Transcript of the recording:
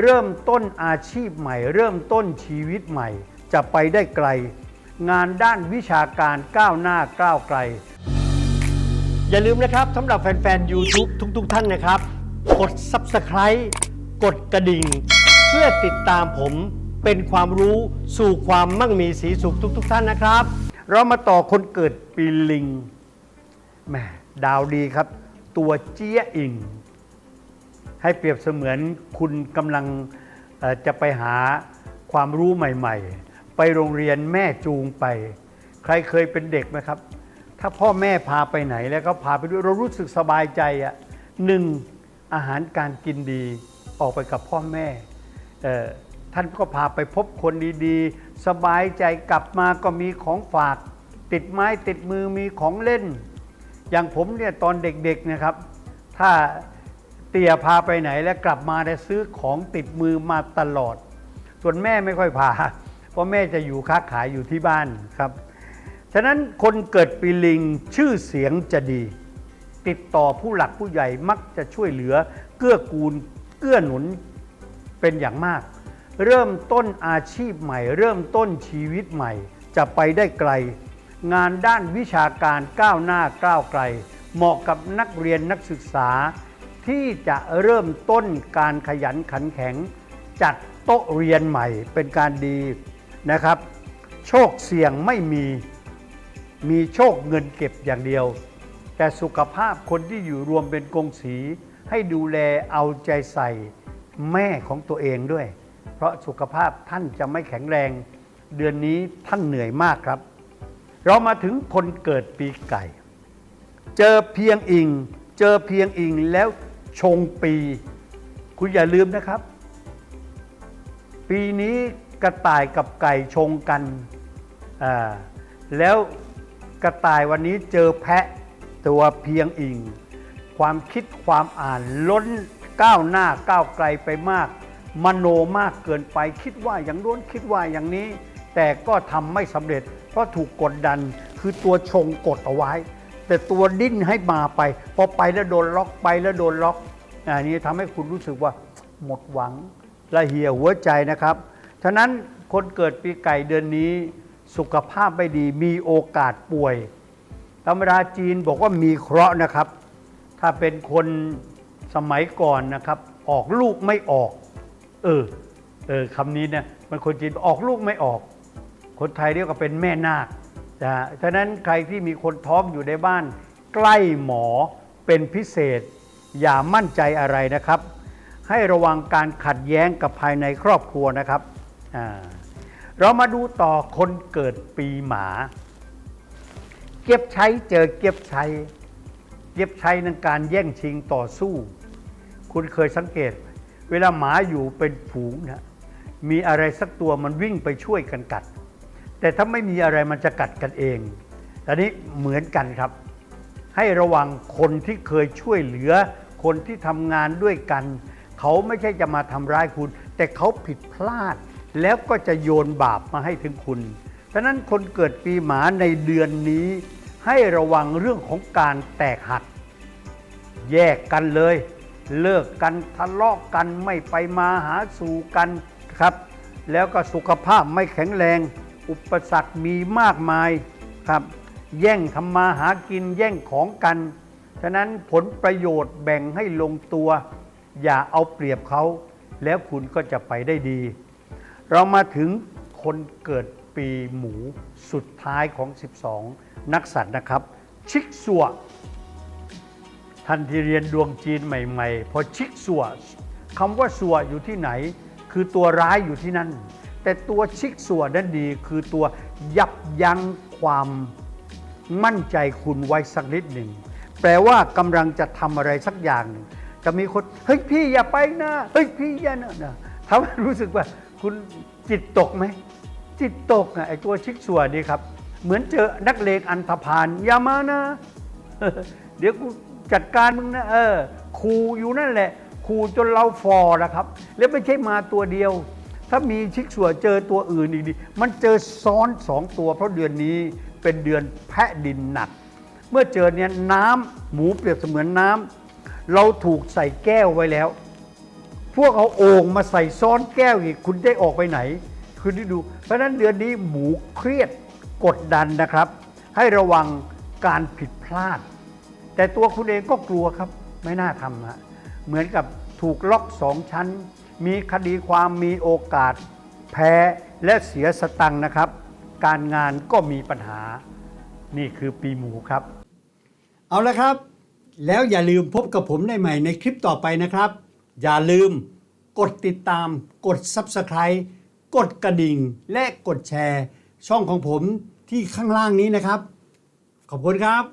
เริ่มต้นอาชีพใหม่ เริ่มต้นชีวิตใหม่ จะไปได้ไกล งานด้านวิชาการก้าวหน้าก้าวไกล อย่าลืมนะครับสำหรับแฟนๆ YouTube ทุกๆ ท่านนะครับ กด Subscribe กดกระดิ่ง เพื่อติดตามผมเป็นความรู้สู่ความมั่งมีสีสุขทุก ๆ ท่านนะครับ เรามาต่อคนเกิดปีลิงแหมดาวดีครับ ตัวเจี๊ยอิง ให้เปรียบเสมือนคุณกำลังจะไปหาความรู้ใหม่ ๆ ไปโรงเรียนแม่จูงไป ใครเคยเป็นเด็กไหมครับ ถ้าพ่อแม่พาไปไหนแล้วก็พาไปด้วยเรารู้สึกสบายใจอะหนึ่งอาหารการกินดีออกไปกับพ่อแม่ท่านก็พาไปพบคนดีๆ สบายใจกลับมาก็มีของฝาก ติดไม้ติดมือมีของเล่น อย่างผมเนี่ยตอนเด็กๆนะครับ ถ้า เตี่ยพาไปไหนแล้วกลับมาได้ซื้อของติดมือมาตลอด ส่วนแม่ไม่ค่อยพา เพราะแม่จะอยู่ค้าขายอยู่ที่บ้านครับ ฉะนั้นคนเกิดปีลิงชื่อเสียงจะดี ติดต่อผู้หลักผู้ใหญ่มักจะช่วยเหลือ เกื้อกูลเกื้อหนุนเป็นอย่างมาก เริ่มต้นอาชีพใหม่ เริ่มต้นชีวิตใหม่ จะไปได้ไกล งานด้านวิชาการก้าวหน้าก้าวไกล เหมาะกับนักเรียนนักศึกษา ที่จะเริ่มต้นการขยันขันแข็ง จัดโต๊ะเรียนใหม่เป็นการดีนะครับ โชคเสี่ยงไม่มีมีโชคเงินเก็บอย่างเดียว แต่สุขภาพคนที่อยู่รวมเป็นกงสีให้ดูแลเอาใจใส่แม่ของตัวเองด้วย เพราะสุขภาพท่านจะไม่แข็งแรง เดือนนี้ท่านเหนื่อยมากครับ เรามาถึงคนเกิดปีไก่ เจอเพียงอิง เจอเพียงอิงแล้ว ชงปี คุณอย่าลืมนะครับ ปีนี้กระต่ายกับไก่ชงกันแล้วกระต่ายวันนี้เจอแพะตัวเพียงอิง ความคิดความอ่านล้นก้าวหน้าก้าวไกลไปมาก มโนมากเกินไปคิดว่าอย่างโน้นคิดว่าอย่างนี้ แต่ก็ทำไม่สำเร็จ เพราะถูกกดดันคือตัวชงกดเอาไว้ แต่ตัวดิ้นให้มาไป พอไปแล้วโดนล็อกไปแล้วโดนล็อกอันนี้ทำให้คุณรู้สึกว่าหมดหวังละเหี่ยหัวใจนะครับฉะนั้นคนเกิดปีไก่เดือนนี้สุขภาพไม่ดีมีโอกาสป่วยธรรมดาจีนบอกว่ามีเคราะห์นะครับ ถ้าเป็นคนสมัยก่อนนะครับ ออกลูกไม่ออก เออเออคำนี้เนี่ยมันคนจีนออกลูกไม่ออก คนไทยเรียกว่าเป็นแม่นาค นะฮะฉะนั้นใครที่มีคนท้องอยู่ในบ้าน ใกล้หมอเป็นพิเศษ อย่ามั่นใจอะไรนะครับ ให้ระวังการขัดแย้งกับภายในครอบครัวนะครับเรามาดูต่อคนเกิดปีหมา เก็บใช้เจอเก็บใช้เก็บใช้ในการแย่งชิงต่อสู้ คุณเคยสังเกต เวลาหมาอยู่เป็นฝูงนะมีอะไรสักตัวมันวิ่งไปช่วยกันกัด แต่ถ้าไม่มีอะไรมันจะกัดกันเองอันนี้เหมือนกันครับ ให้ระวังคนที่เคยช่วยเหลือ คนที่ทำงานด้วยกัน เขาไม่ใช่จะมาทำร้ายคุณ แต่เขาผิดพลาด แล้วก็จะโยนบาปมาให้ถึงคุณฉะนั้นคนเกิดปีหมาในเดือนนี้ ให้ระวังเรื่องของการแตกหักแยกกันเลย เลิกกันทะเลาะกันไม่ไปมาหาสู่กันครับ แล้วก็สุขภาพไม่แข็งแรง อุปสรรคมีมากมายครับ แย่งทำมาหากินแย่งของกัน ฉะนั้นผลประโยชน์แบ่งให้ลงตัว อย่าเอาเปรียบเขา แล้วคุณก็จะไปได้ดี เรามาถึงคนเกิดปีหมูสุดท้ายของ 12 นักสัตว์นะครับ ชิกซัวท่านที่เรียนดวงจีนใหม่ ๆ พอชิกสัวคำว่าสัวอยู่ที่ไหน คือตัวร้ายอยู่ที่นั่น แต่ตัวชิกสัวนั้นดีคือตัวยับยั้งความมั่นใจคุณไว้สักนิดหนึ่ง แปลว่ากำลังจะทำอะไรสักอย่างหนึ่งจะมีคนเฮ้ยพี่อย่าไปนะเฮ้ยพี่อย่านะนะทำให้รู้สึกว่าคุณจิตตกไหมจิตตกอะไอตัวชิกสัวนี่ครับ เหมือนเจอนักเลงอันธพาลอย่ามานะ เดี๋ยวกูจัดการมึงนะเออขู่อยู่นั่นแหละขู่จนเราฟอนะครับ แล้วไม่ใช่มาตัวเดียว ถ้ามีชิกสัวเจอตัวอื่นอีกดีมันเจอซ้อนสองตัว เพราะเดือนนี้เป็นเดือนแพะดินหนัก เมื่อเจอเนี่ยน้ำหมูเปรียบเสมือนน้ำเราถูกใส่แก้วไว้แล้ว พวกเอาโอ่งมาใส่ซ้อนแก้วอีกคุณได้ออกไปไหน คุณได้ดู เพราะฉะนั้นเดือนนี้หมูเครียดกดดันนะครับ ให้ระวังการผิดพลาด แต่ตัวคุณเองก็กลัวครับ ไม่น่าทำฮะเหมือนกับถูกล็อกสองชั้น มีคดีความมีโอกาสแพ้และเสียสตังค์นะครับ การงานก็มีปัญหา นี่คือปีหมูครับ เอาละครับ แล้วอย่าลืมพบกับผมได้ใหม่ในคลิปต่อไปนะครับ อย่าลืมกดติดตาม กด Subscribe กดกระดิ่ง และกดแชร์ ช่องของผมที่ข้างล่างนี้นะครับ ขอบคุณครับ